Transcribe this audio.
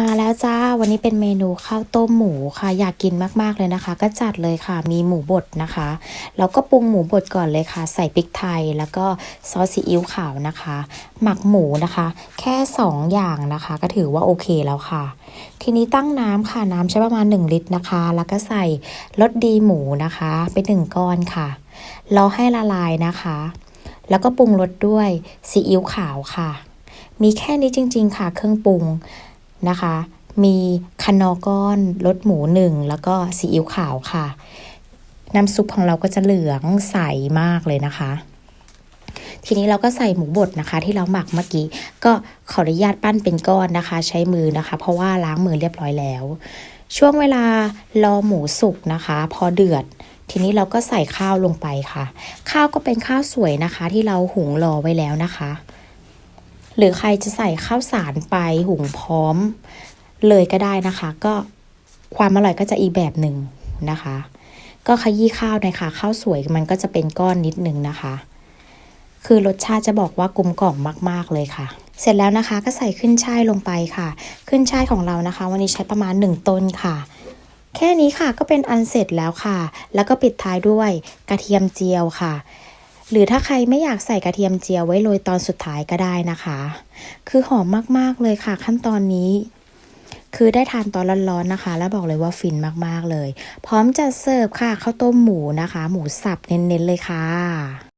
มาแล้วจ้า วันนี้เป็นเมนูข้าวต้มหมูค่ะ อยากกินมากๆเลยนะคะ ก็จัดเลยค่ะ มีหมูบดนะคะ แล้วก็ปรุงหมูบดก่อนเลยค่ะ ใส่พริกไทย แล้วก็ซอสซีอิ๊วขาวนะคะ หมักหมูนะคะ แค่ 2 อย่างนะคะ ก็ถือว่าโอเคแล้วค่ะ ทีนี้ตั้งน้ำค่ะ น้ำใช้ประมาณ 1 ลิตรนะคะ แล้วก็ใส่รสดีหมูนะคะ ไปหนึ่งก้อนค่ะ รอให้ละลายนะคะ แล้วก็ปรุงรสด้วยซีอิ๊วขาวค่ะ มีแค่นี้จริง ๆ ค่ะ เครื่องปรุง นะคะ มีคะนอก้อนรสหมูหนึ่งแล้วก็ซีอิ๊วขาวค่ะ น้ำซุปของเราก็จะเหลืองใสมากเลยนะคะ ทีนี้เราก็ใส่หมูบดนะคะ ที่เราหมักเมื่อกี้ ก็ขออนุญาตปั้นเป็นก้อนนะคะ ใช้มือนะคะ เพราะว่าล้างมือเรียบร้อยแล้ว ช่วงเวลารอหมูสุกนะคะ พอเดือดทีนี้เราก็ใส่ข้าวลงไปค่ะ ข้าวก็เป็นข้าวสวยนะคะ ที่เราหุงรอไว้แล้วนะคะ หรือใครจะใส่ข้าวสารไปหุงพร้อมเลยก็ได้นะคะ ก็ความอร่อยก็จะอีกแบบหนึ่งนะคะ ก็ขยี้ข้าวน่อยค่ะข้าวสวยมันก็จะเป็นก้อนนิดนึงนะคะ คือรสชาติจะบอกว่ากลมกล่อมมากๆเลยค่ะ เสร็จแล้วนะคะก็ใส่ขึ้นช่ายลงไปค่ะ ขึ้นช่ายของเรานะคะ วันนี้ใช้ประมาณ 1 ต้นค่ะแค่นี้ค่ะก็เป็นอันเสร็จแล้วค่ะ แล้วก็ปิดท้ายด้วยกระเทียมเจียวค่ะ หรือถ้าใครไม่อยากใส่กระเทียมเจียวไว้โรยตอนสุดท้ายก็ได้นะคะ คือหอมมากๆเลยค่ะขั้นตอนนี้ คือได้ทานตอนร้อนๆนะคะ แล้วบอกเลยว่าฟินมากๆเลย พร้อมจะเสิร์ฟค่ะข้าวต้มหมูนะคะ หมูสับเน้นๆเลยค่ะ